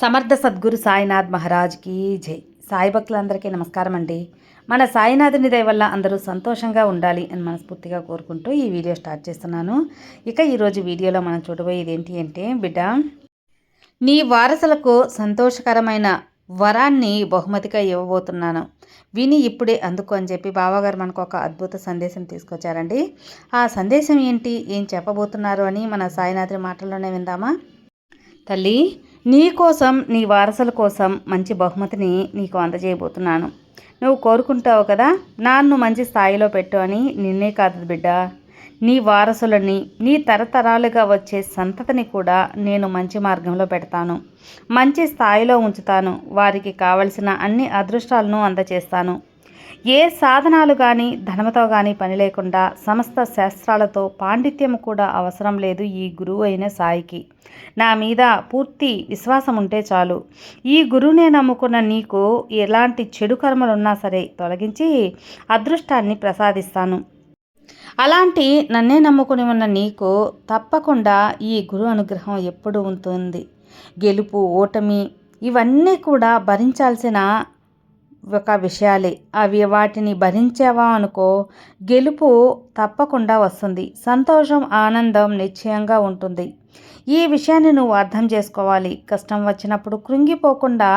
సమర్థ సద్గురు సాయినాథ్ మహారాజ్కి జై. సాయి భక్తులందరికీ నమస్కారం అండి. మన సాయినాథుని దయ వల్ల అందరూ సంతోషంగా ఉండాలి అని మనస్ఫూర్తిగా కోరుకుంటూ ఈ వీడియో స్టార్ట్ చేస్తున్నాను. ఇక ఈరోజు వీడియోలో మనం చూడబోయేది ఏంటి అంటే బిడ్డ నీ వారసులకు సంతోషకరమైన వరాన్ని బహుమతిగా ఇవ్వబోతున్నాను. విని ఇప్పుడే అందుకు అని చెప్పి బావగారు మనకు ఒక అద్భుత సందేశం తీసుకొచ్చారండి. ఆ సందేశం ఏంటి? ఏం చెప్పబోతున్నారు అని మన సాయినాథుని మాటల్లోనే విందామా? తల్లి నీ కోసం నీ వారసుల కోసం మంచి బహుమతిని నీకు అందజేయబోతున్నాను. నువ్వు కోరుకుంటావు కదా నాన్ను మంచి స్థాయిలో పెట్టు అని నిన్నే కాదు బిడ్డ. నీ వారసులని నీ తరతరాలుగా వచ్చే సంతతిని కూడా నేను మంచి మార్గంలో పెడతాను. మంచి స్థాయిలో ఉంచుతాను. వారికి కావలసిన అన్ని అదృష్టాలను అందచేస్తాను ఏ సాధనాలు కానీ ధనముతో కానీ పని లేకుండా సమస్త శాస్త్రాలతో పాండిత్యం కూడా అవసరం లేదు ఈ గురువు అయిన సాయికి. నా మీద పూర్తి విశ్వాసం ఉంటే చాలు. ఈ గురువునే నమ్ముకున్న నీకు ఎలాంటి చెడు కర్మలున్నా సరే తొలగించి అదృష్టాన్ని ప్రసాదిస్తాను. అలాంటి నన్నే నమ్ముకుని ఉన్న నీకు తప్పకుండా ఈ గురు అనుగ్రహం ఎప్పుడు ఉంటుంది? గెలుపు ఓటమి ఇవన్నీ కూడా భరించాల్సిన ఒక విషయాలే. అవి వాటిని భరించావా అనుకో గెలుపు తప్పకుండా వస్తుంది. సంతోషం ఆనందం నిశ్చయంగా ఉంటుంది. ఈ విషయాన్ని నువ్వు అర్థం చేసుకోవాలి. కష్టం వచ్చినప్పుడు కృంగిపోకుండా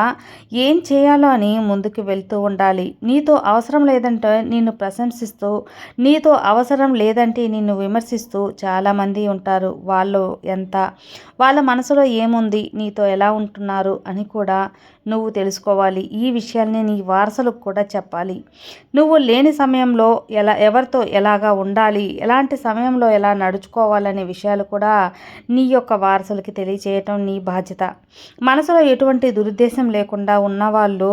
ఏం చేయాలో అని ముందుకు వెళ్తూ ఉండాలి. నీతో అవసరం లేదంటే నిన్ను ప్రశంసిస్తూ నీతో అవసరం లేదంటే నిన్ను విమర్శిస్తూ చాలామంది ఉంటారు. వాళ్ళు ఎంత వాళ్ళ మనసులో ఏముంది నీతో ఎలా ఉంటున్నారు అని కూడా నువ్వు తెలుసుకోవాలి. ఈ విషయాల్ని నీ వారసులకు కూడా చెప్పాలి. నువ్వు లేని సమయంలో ఎలా ఎవరితో ఎలాగా ఉండాలి ఎలాంటి సమయంలో ఎలా నడుచుకోవాలనే విషయాలు కూడా నీ యొక్క వారసులకి తెలియచేయటం నీ బాధ్యత. మనసులో ఎటువంటి దురుద్దేశం లేకుండా ఉన్నవాళ్ళు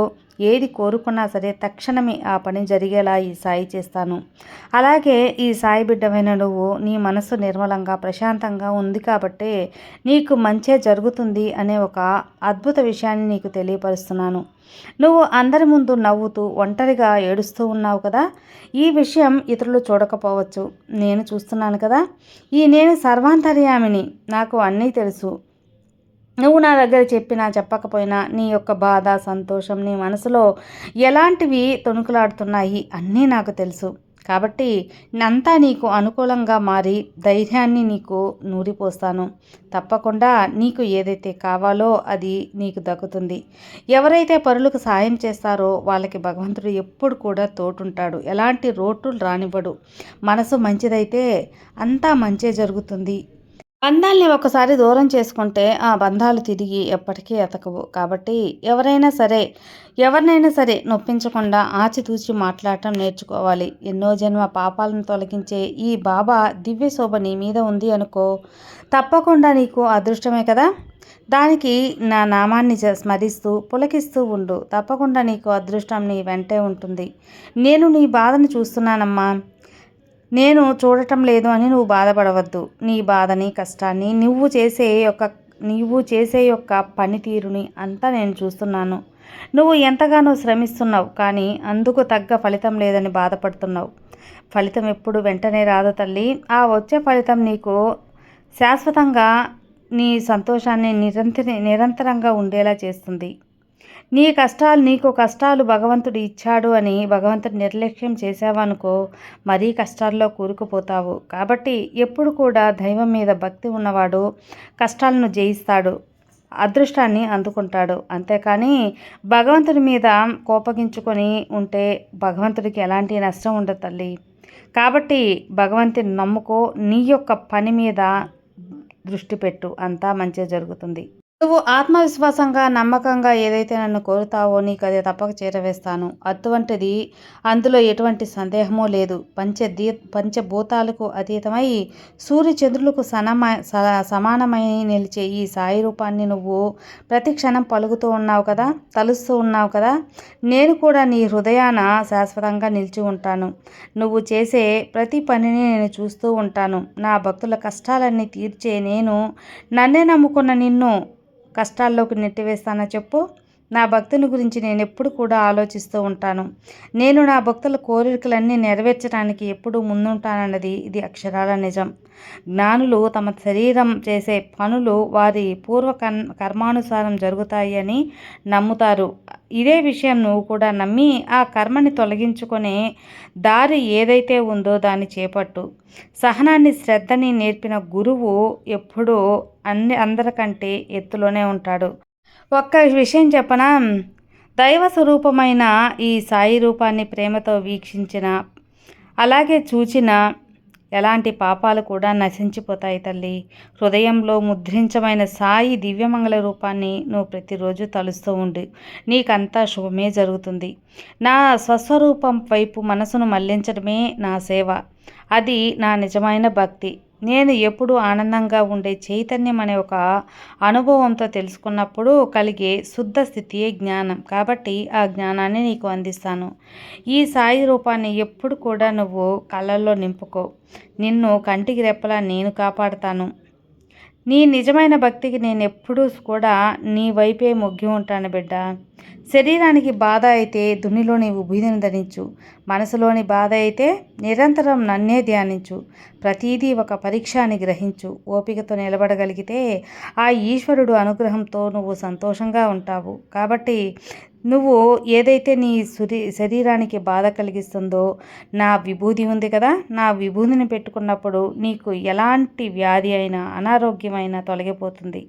ఏది కోరుకున్నా సరే తక్షణమే ఆ పని జరిగేలా ఈ సాయి చేస్తాను. అలాగే ఈ సాయి బిడ్డమైన నువ్వు నీ మనసు నిర్మలంగా ప్రశాంతంగా ఉంది కాబట్టే నీకు మంచే జరుగుతుంది అనే ఒక అద్భుత విషయాన్ని నీకు తెలియపరుస్తున్నాను. నువ్వు అందరి ముందు నవ్వుతూ ఒంటరిగా ఏడుస్తూ ఉన్నావు కదా? ఈ విషయం ఇతరులు చూడకపోవచ్చు. నేను చూస్తున్నాను కదా? ఈ నేను సర్వాంతర్యామిని నాకు అన్నీ తెలుసు. నువ్వు నా దగ్గర చెప్పినా చెప్పకపోయినా నీ యొక్క బాధ సంతోషం నీ మనసులో ఎలాంటివి తొణుకులాడుతున్నాయి అన్నీ నాకు తెలుసు. కాబట్టి నంతా నీకు అనుకూలంగా మారి ధైర్యాన్ని నీకు నూరిపోస్తాను. తప్పకుండా నీకు ఏదైతే కావాలో అది నీకు దక్కుతుంది. ఎవరైతే పరులకు సాయం చేస్తారో వాళ్ళకి భగవంతుడు ఎప్పుడు కూడా తోటుంటాడు ఎలాంటి రోడ్లు రానివ్వడు. మనసు మంచిదైతే అంతా మంచే జరుగుతుంది. బంధాల్ని ఒకసారి దూరం చేసుకుంటే ఆ బంధాలు తిరిగి ఎప్పటికీ ఎతకవు. కాబట్టి ఎవరైనా సరే ఎవరినైనా సరే నొప్పించకుండా ఆచితూచి మాట్లాడటం నేర్చుకోవాలి. ఎన్నో జన్మ పాపాలను తొలగించే ఈ బాబా దివ్య శోభ నీ మీద ఉంది అనుకో. తప్పకుండా నీకు అదృష్టమే కదా? దానికి నా నామాన్ని స్మరిస్తూ పులకిస్తూ ఉండు. తప్పకుండా నీకు అదృష్టం నీ వెంటే ఉంటుంది. నేను నీ బాధను చూస్తున్నానమ్మా. నేను చూడటం లేదు అని నువ్వు బాధపడవద్దు. నీ బాధని కష్టాన్ని నువ్వు చేసే యొక్క నువ్వు చేసే యొక్క పనితీరుని అంతా నేను చూస్తున్నాను. నువ్వు ఎంతగానో శ్రమిస్తున్నావు కానీ అందుకు తగ్గ ఫలితం లేదని బాధపడుతున్నావు. ఫలితం ఎప్పుడు వెంటనే రాదు తల్లి. ఆ వచ్చే ఫలితం నీకు శాశ్వతంగా నీ సంతోషాన్ని నిరంతర నిరంతరంగా ఉండేలా చేస్తుంది. నీ కష్టాలు నీకు కష్టాలు భగవంతుడు ఇచ్చాడు అని భగవంతుడు నిర్లక్ష్యం చేసావనుకో మరీ కష్టాల్లో కూరుకుపోతావు. కాబట్టి ఎప్పుడు కూడా దైవం మీద భక్తి ఉన్నవాడు కష్టాలను జయిస్తాడు అదృష్టాన్ని అందుకుంటాడు. అంతేకాని భగవంతుడి మీద కోపగించుకొని ఉంటే భగవంతుడికి ఎలాంటి నష్టం ఉండదు తల్లి. కాబట్టి భగవంతుని నమ్ముకో నీ యొక్క పని మీద దృష్టి పెట్టు. అంతా మంచిగా జరుగుతుంది. నువ్వు ఆత్మవిశ్వాసంగా నమ్మకంగా ఏదైతే నన్ను కోరుతావో నీకు అదే తప్పక చేరవేస్తాను. అటువంటిది అందులో ఎటువంటి సందేహమూ లేదు. పంచదీ పంచభూతాలకు అతీతమై సూర్యచంద్రులకు సనమ సమానమై నిలిచే ఈ సాయి రూపాన్ని నువ్వు ప్రతి క్షణం పలుకుతూ ఉన్నావు కదా తలుస్తూ ఉన్నావు కదా నేను కూడా నీ హృదయాన శాశ్వతంగా నిలిచి ఉంటాను. నువ్వు చేసే ప్రతి పనిని నేను చూస్తూ ఉంటాను. నా భక్తుల కష్టాలన్నీ తీర్చే నేను నన్నే నమ్ముకున్న నిన్ను కష్టాల్లోకి నెట్టివేస్తానా చెప్పు. నా భక్తుని గురించి నేను ఎప్పుడు కూడా ఆలోచిస్తూ ఉంటాను. నేను నా భక్తుల కోరికలన్నీ నెరవేర్చడానికి ఎప్పుడూ ముందుంటానన్నది ఇది అక్షరాల నిజం. జ్ఞానులు తమ శరీరం చేసే పనులు వారి పూర్వ కర్మానుసారం జరుగుతాయి అని నమ్ముతారు. ఇదే విషయం నువ్వు కూడా నమ్మి ఆ కర్మని తొలగించుకునే దారి ఏదైతే ఉందో దాన్ని చేపట్టు. సహనాన్ని శ్రద్ధని నేర్పిన గురువు ఎప్పుడూ అన్ని అందరికంటే ఎత్తులోనే ఉంటాడు. ఒక్క విషయం చెప్పనా? దైవ స్వరూపమైన ఈ సాయి రూపాన్ని ప్రేమతో వీక్షించిన అలాగే చూచిన ఎలాంటి పాపాలు కూడా నశించిపోతాయి తల్లి. హృదయంలో ముద్రించమైన సాయి దివ్యమంగళ రూపాన్ని నువ్వు ప్రతిరోజు తలుస్తూ ఉండి. నీకంతా శుభమే జరుగుతుంది. నా స్వస్వరూపం వైపు మనసును మళ్ళించడమే నా సేవ. అది నా నిజమైన భక్తి. నేను ఎప్పుడు ఆనందంగా ఉండే చైతన్యం అనే ఒక అనుభవంతో తెలుసుకున్నప్పుడు కలిగే శుద్ధ స్థితియే జ్ఞానం. కాబట్టి ఆ జ్ఞానాన్ని నీకు అందిస్తాను. ఈ సాయి రూపాన్ని ఎప్పుడు కూడా నువ్వు కళ్ళల్లో నింపుకో. నిన్ను కంటికి రెప్పలా నేను కాపాడుతాను. నీ నిజమైన భక్తికి నేను ఎప్పుడూ కూడా నీ వైపే మొగ్గి ఉంటాను బిడ్డ. శరీరానికి బాధ అయితే దునిలోని ఉభిదిని ధరించు. మనసులోని బాధ అయితే నిరంతరం నన్నే ధ్యానించు. ప్రతీదీ ఒక పరీక్ష అని గ్రహించు. ఓపికతో నిలబడగలిగితే ఆ ఈశ్వరుడు అనుగ్రహంతో నువ్వు సంతోషంగా ఉంటావు. కాబట్టి నువ్వు ఏదైతే నీ శరీ శరీరానికి బాధ కలిగిస్తుందో నా విభూది ఉంది కదా నా విభూదిని పెట్టుకున్నప్పుడు నీకు ఎలాంటి వ్యాధి అయినా అనారోగ్యమైనా తొలగిపోతుంది.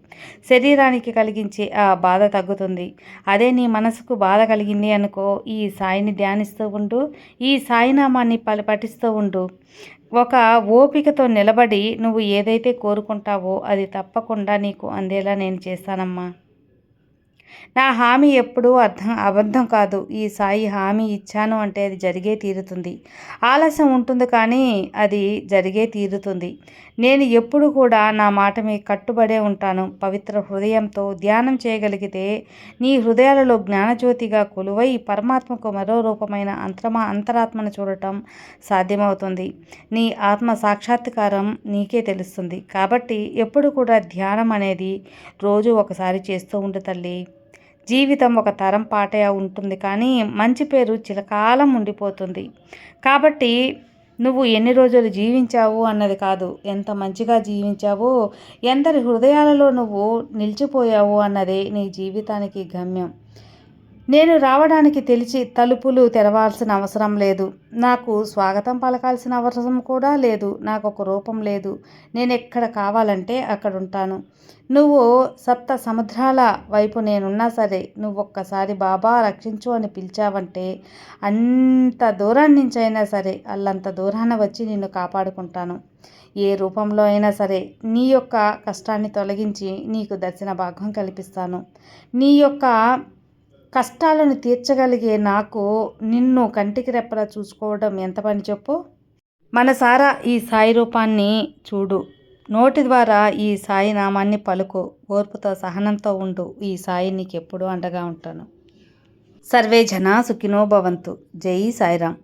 శరీరానికి కలిగించే ఆ బాధ తగ్గుతుంది. అదే నీ మనసుకు బాధ కలిగింది అనుకో ఈ సాయిని ధ్యానిస్తూ ఉంటూ ఈ సాయినామాన్ని పలి పఠిస్తూ ఉండు. ఒక ఓపికతో నిలబడి నువ్వు ఏదైతే కోరుకుంటావో అది తప్పకుండా నీకు అందేలా నేను చేస్తానమ్మా. నా హామీ ఎప్పుడూ అర్థం అబద్ధం కాదు. ఈ సాయి హామీ ఇచ్చాను అంటే అది జరిగే తీరుతుంది. ఆలస్యం ఉంటుంది కానీ అది జరిగే తీరుతుంది. నేను ఎప్పుడు కూడా నా మాట మీ కట్టుబడే ఉంటాను. పవిత్ర హృదయంతో ధ్యానం చేయగలిగితే నీ హృదయాలలో జ్ఞానజ్యోతిగా కొలువై పరమాత్మకు మరో రూపమైన అంతరమా అంతరాత్మను చూడటం సాధ్యమవుతుంది. నీ ఆత్మ సాక్షాత్కారం నీకే తెలుస్తుంది. కాబట్టి ఎప్పుడు కూడా ధ్యానం అనేది రోజు ఒకసారి చేస్తూ ఉండు తల్లి. జీవితం ఒక తరం పాటే ఉంటుంది కానీ మంచి పేరు చిరకాలం ఉండిపోతుంది. కాబట్టి నువ్వు ఎన్ని రోజులు జీవించావు అన్నది కాదు ఎంత మంచిగా జీవించావో ఎందరి హృదయాలలో నువ్వు నిలిచిపోయావు అన్నదే నీ జీవితానికి గమ్యం. నేను రావడానికి తెలిసి తలుపులు తెరవాల్సిన అవసరం లేదు. నాకు స్వాగతం పలకాల్సిన అవసరం కూడా లేదు. నాకు ఒక రూపం లేదు. నేను ఎక్కడ కావాలంటే అక్కడ ఉంటాను నువ్వు సప్త సముద్రాల వైపు నేనున్నా సరే నువ్వు ఒక్కసారి బాబా రక్షించు అని పిలిచావంటే అంత దూరం నుంచైనా సరే అల్లంత దూరాన వచ్చి నిన్ను కాపాడుకుంటాను. ఏ రూపంలో అయినా సరే నీ యొక్క కష్టాన్ని తొలగించి నీకు దర్శన భాగం కల్పిస్తాను. నీ యొక్క కష్టాలను తీర్చగలిగే నాకు నిన్ను కంటికి రెప్పలా చూసుకోవడం ఎంత పని చెప్పు? మనసారా ఈ సాయి రూపాన్ని చూడు. నోటి ద్వారా ఈ సాయి నామాన్ని పలుకు. ఓర్పుతో సహనంతో ఉండు. ఈ సాయి నీకెప్పుడు అండగా ఉంటాను. సర్వే జనా సుఖినో భవంతు. జై సాయిరామ్.